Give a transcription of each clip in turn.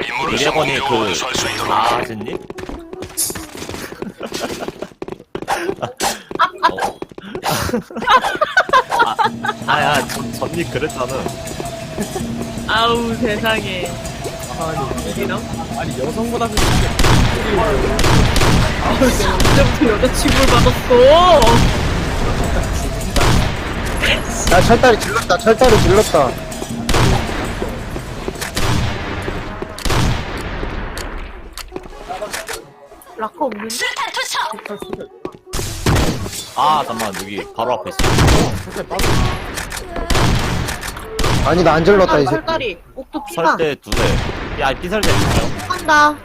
드래곤이 그 아즈님? 어. 아, 아야 전 전님 그랬잖아. 아우 세상에 아니 이기나? 아니 여성보다 그게 아우 언제부터 여자친구를 받았어 야 철다리 질렀다 철다리 질렀다 라커 없는데? 아 잠만 여기 바로 앞에 있어. 아니 나 안 질렀다 이 새끼. 설다리 옥도 피가 설대 두 대. 야 삐설대 있어요? 한다.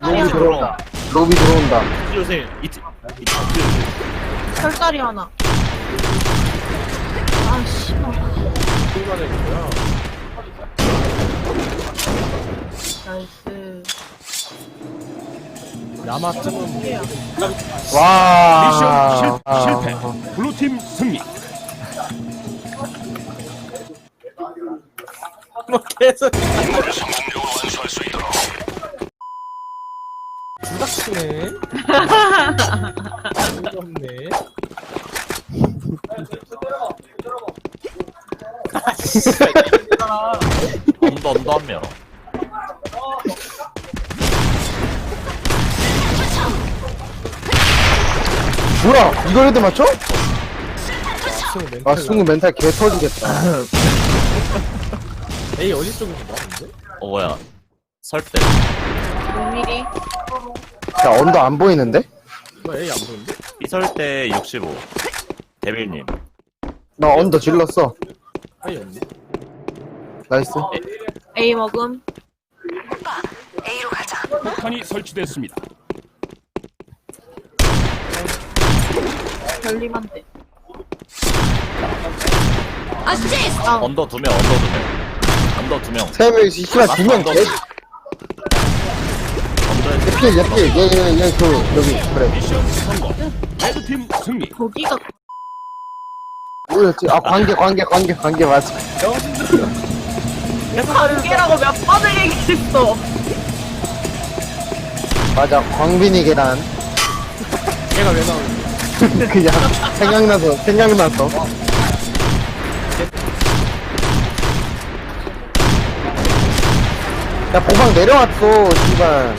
로비 들어온다. 로비 들어온다. 요새 이트 이트 설다리 하나. 아 씨발 되고요 나이스 야마쯤은 해요 와 미션 실, 아. 실패. 블루팀 승리. 뭐 계속. 부닥치네 없네 언더 언더 한 명. 뭐야 이걸 해도 맞춰? 아 승우 멘탈 개 터지겠다 A 어디 쪽에서 나왔는데? 어 뭐야? 설대. 5mm 야 언더 안 보이는데? 너 A 안 보이는데? 삐설대 65. 데빌님. 나 언더 질렀어 A 없네 나이스 A 먹음 폭탄이 설치됐습니다. 별림한데 언더 두 명. 언더 두 명. 언더 두 명. 세 명이 씨발 두명 언더. 개 언더에 필, 얘 필, 얘, 얘, 얘, 그, 여기, 그래. 미션 성공. 레드팀 승리. 거기가 뭐였지? 아, 관계, 관계, 관계, 관계, 맞아. 관계라고 몇 번을 얘기했어 맞아, 광빈이 계란. 얘가 왜 나오는데? 그냥, 생각나서, 생각나서. 야, 보방 내려왔어, 씨발.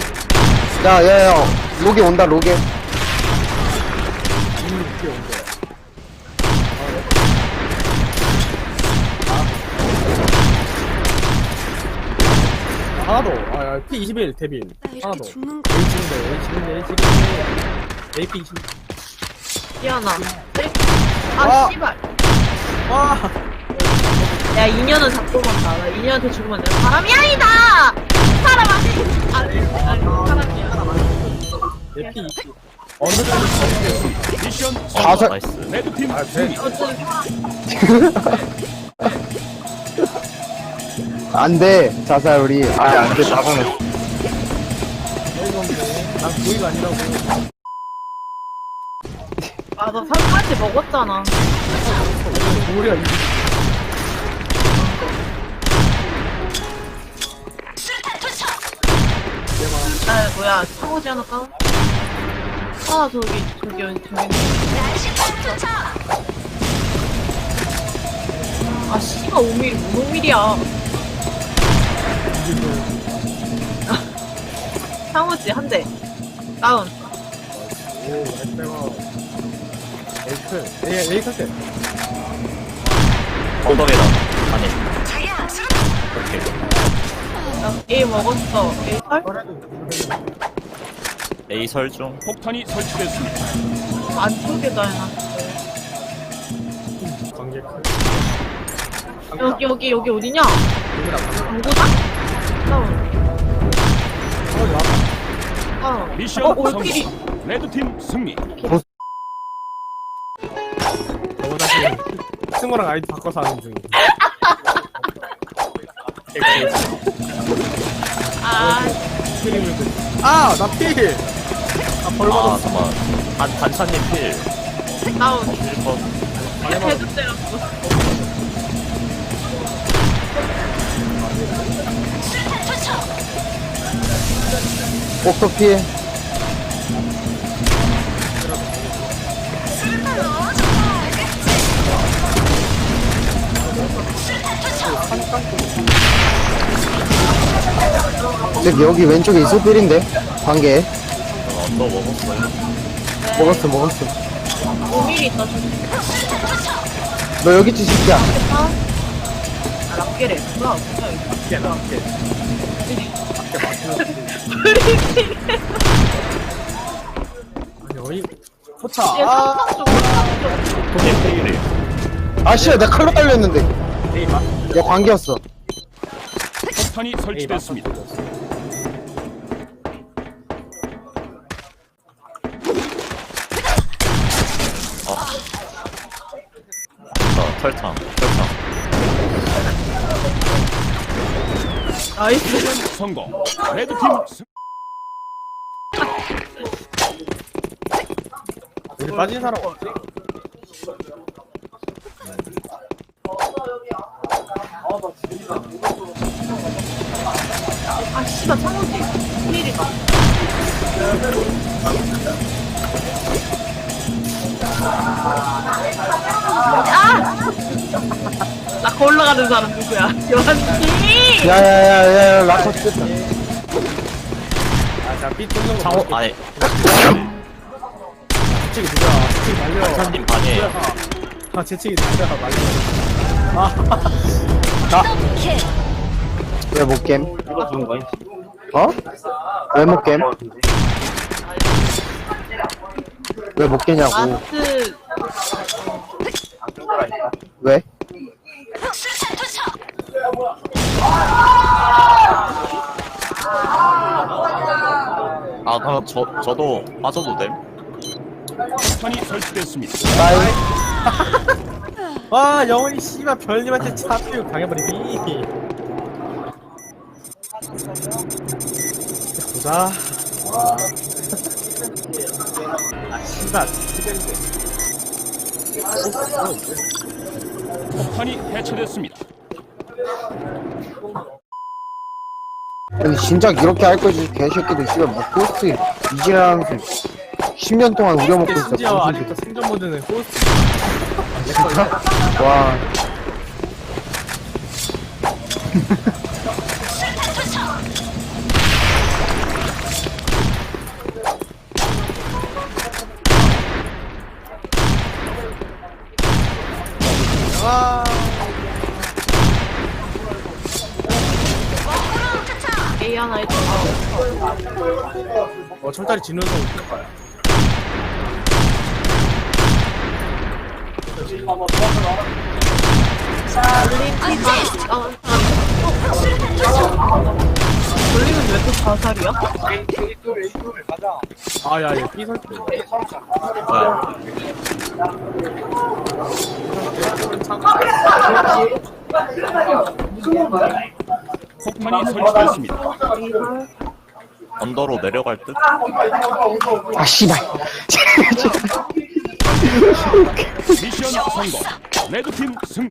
야, 야, 야, 로게 온다, 로게. 하나 더. 아, 야, P21 데빌. 하나 더. A 지른데, A 지른데, A 지른데. AP 20. 미안하 아. 아 씨발 와! 야 인연은 잡고 간다 나 인연한테 죽으면 내가 사람이 아니다 사람 아니 아니 아니 사람이야 AP 20. 어느 정도 미션 아, 사- 성공. 나이스. 레드팀 아, 승리. 어쨌든 안 돼, 자살, 우리. 아, 안 돼, 잡으면. 어이가 없네. 난 고의가 아니라고. 아나 살까지 먹었잖아. 우리가 이아 뭐야 창호지 하나 까아 저기 저기 저기. 아 씨가 5mm 무슨 5mm야. 창호지 한 대. 다운. 오, 나이스 에이클. 에이, 에이클 때. 언더에다. 아니. 오케이. A 먹었어 A 설? A 설중. 폭탄이 설치됐습니다. 안쪽에다 해놨어 관계 클. 여기 여기 여기 어디냐? 당구장? 다운 어. 다운 미션 어 성공. 올킬이 레드팀 승리. 친구랑 아이디 바꿔서 하는 중이야. 아, 아, 나 필. 아벌 받았어. 아, 잠깐만 반, 반찬님 필 아우, 1번 계속 때렸어. 꼭도 피해 근데 여기 왼쪽에 있을 필인데 관계 언더 먹었어요. 먹었어. 먹었어 5mm 있다 좀너 여기 있지 새끼야? 아, 락게래 이게 나게 아니 어이. 포차. 얘 아. 쪽쪽 페일이. 아씨야 나 칼로 에이 막 야 관계였어 폭탄이 설치됐습니다. 언더 철창. 철창. 나이스 미션 성공. 레드팀 승. 여기 빠진 사람 없지? 아 씨발 창호지 1mm다 아! 나 올라가는 사람 누구야? 요한씨! 야야야야 라커 됐다 아자 삐 뚫는 거 창호 아니 재치기 누구야 재치기 날려 찬님 반이에요. 아 재치기 누구야 말려 왜 못겜 어? 왜 못 겜? 왜 못 깨냐고 마트 왜? 아, 그럼 저 저도 빠져도 됨? 폭탄이 설치됐습니다. 빠이 와 영원히 씨발 별님한테 차표 당해버리니 보자 와. 아 씨발 폭탄이 해체됐습니다. 아니 진작 이렇게 할 거지 개새끼들 씨발 뭐 포스트 이지라면서 10년 동안 우려먹고 있어 심지어 아직도 생존 모드는 호스트. 와. A 하나 해줘 어 철다리 짓는 거 올림픽 아, 아, 돌리면 왜또 자살이야? 아야 얘 삐설때 네. 폭탄이 설치됐습니다. 언더로 내려갈 듯? 아 씨발 미션 성공. 레드팀 승.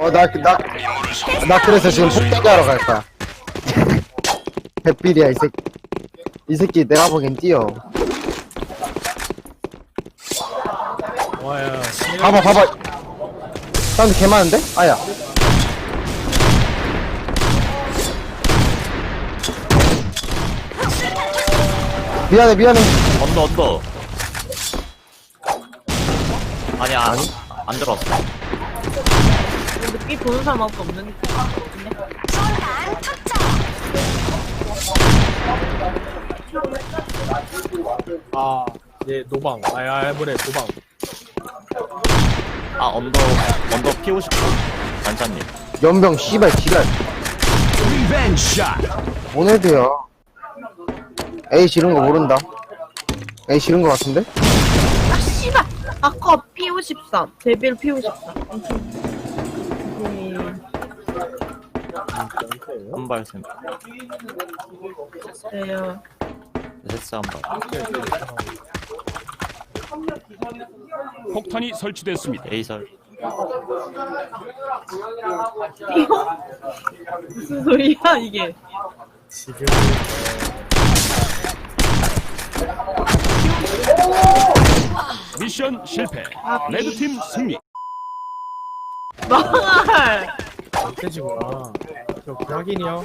어 나 나 나 그래서 지금 폭대기 하러 갈 거야 백필이야 이 새끼 이 새끼 내가 보기엔 뛰어 와야 봐봐 봐봐 사운드 개 많은데? 아야 미안해 미안해 언더 언더. 아니야 안, 안 들어왔어. 근데 B 보는 사람 아무도 없는데 아얘 노방 아야 뭐래 노방 아 언더 언더 피고 싶어. 반찬님. 연병 씨발 지랄. 오늘도요 에이 지른 거 모른다 에이 지른 거 같은데? 아 씨발 아 까 P53 데빌 P53 음, 한발 생. 그래요 세스 한 발. 폭탄이 설치됐습니다. 에이설. 이거 무슨 소리야 이게 지금 미션 실패. 레드팀 승리. 망할. 돼지구나. 저 확인이요.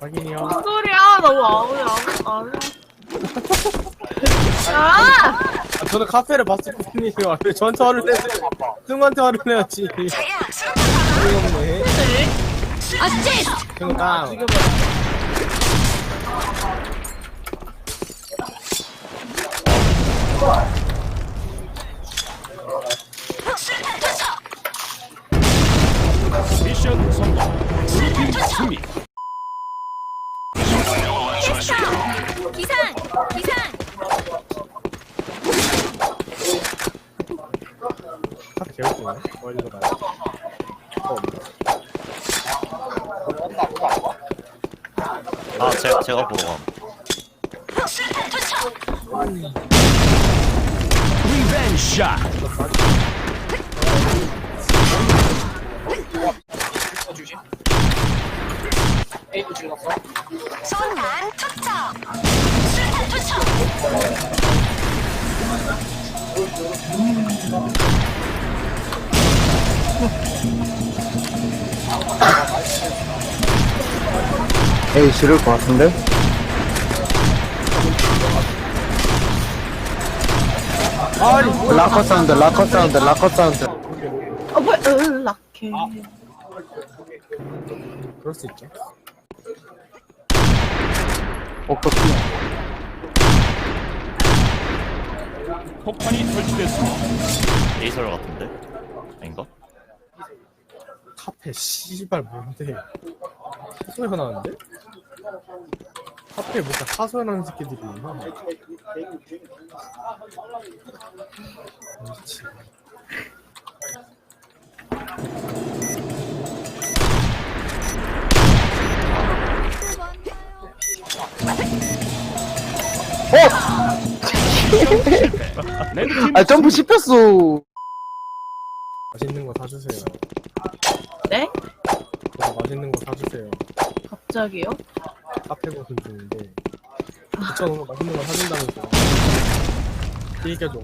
확인이요. 무슨 소리야? 너무 아무리 아무 안 해. 아! 아, 저는 카페를 봤을 뿐이에요. 왜 저한테 화를 내세요? 승한테 화를 내야지. 어이없네. 승 다운. 미션 성공. 블루팀 승리. 기상! 기상! 멀리서 가요. 어, 없네. 아 제가 제가 보러 감 리벤지 샷. 에이 지를 것 같은데? 라커 사운드 라커 사운드 라커 사운드 어, 뭐야? 으, 락해. 그럴 수 있죠. 오케이 폭탄이 설치됐습니다. 에이설 같은데 아닌가? 카페 씨발 뭔데? 하소연 하는데? 카페에 뭔가 하소연하는 새끼들이 있나? 미치. 레드팀 아 점프 씹혔어 맛있는 거 사주세요. 네? 저도 맛있는 거 사주세요. 갑자기요? 카페 고순 중인데 9,000원 맛있는 거 사준다면서 일겨줘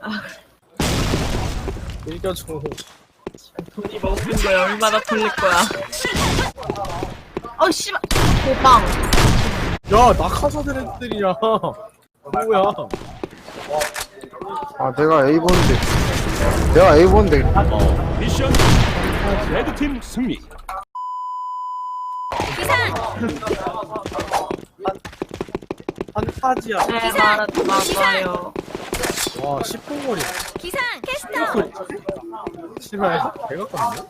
아. 일겨줘 돈이 먹는 거에 얼마나 걸릴 거야? 어, 씨발. 도방. 야 낙하사들 애들이야 뭐야 아 내가 A 본데 내가 A 본데 어 미션 레드팀 승리. 기상! 판타지야 네, 말하지 마봐요. 와 10분 거리 기상! 캐스터! 싫어해? 배가 깝네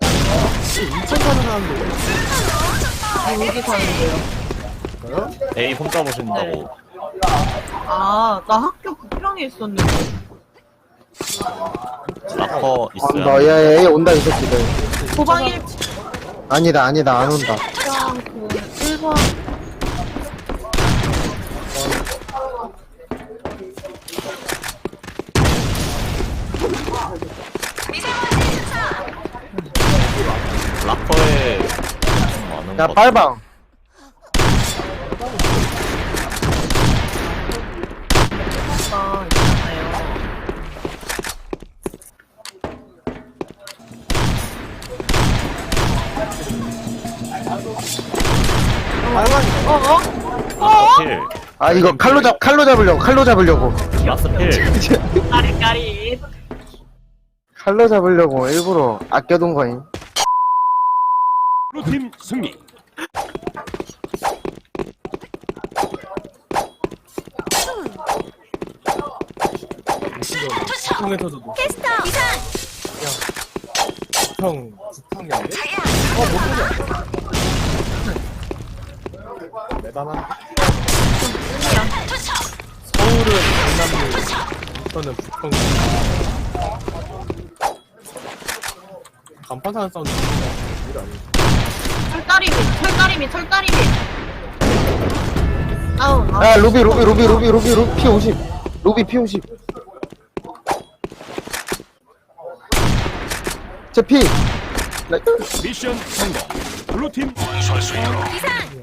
2천 사는 사람들 어디 사는데요? 있어요? A 혼자 보신다고 아, 나 학교 부평에 있었는데. 라커 있어요 온다 야 A 온다 이 새끼들 도방 1, 아니다 아니다 안 온다 장 그, 1번. 미세먼지 투척! 라커에 많은 야 것 빨방 어, 어? 어? 필 아 이거 칼로 잡 칼로 잡으려고 칼로 잡으려고 라스 필 까리까리. 칼로 잡으려고 일부러 아껴둔 거임 블루팀 승리. 캐스터! 기상! 부평 부평이 안 돼? 대단한데? 서울은 강남구 부천은 부평 간판 사는 사운드 일 아니야 철다리 밑, 철다리 밑, 철다리 밑. 아우, 아, 야 루비 루비 루비 루비 루비 루비 P50 루비 P50 제 P 미션 성공. 블루팀 기상!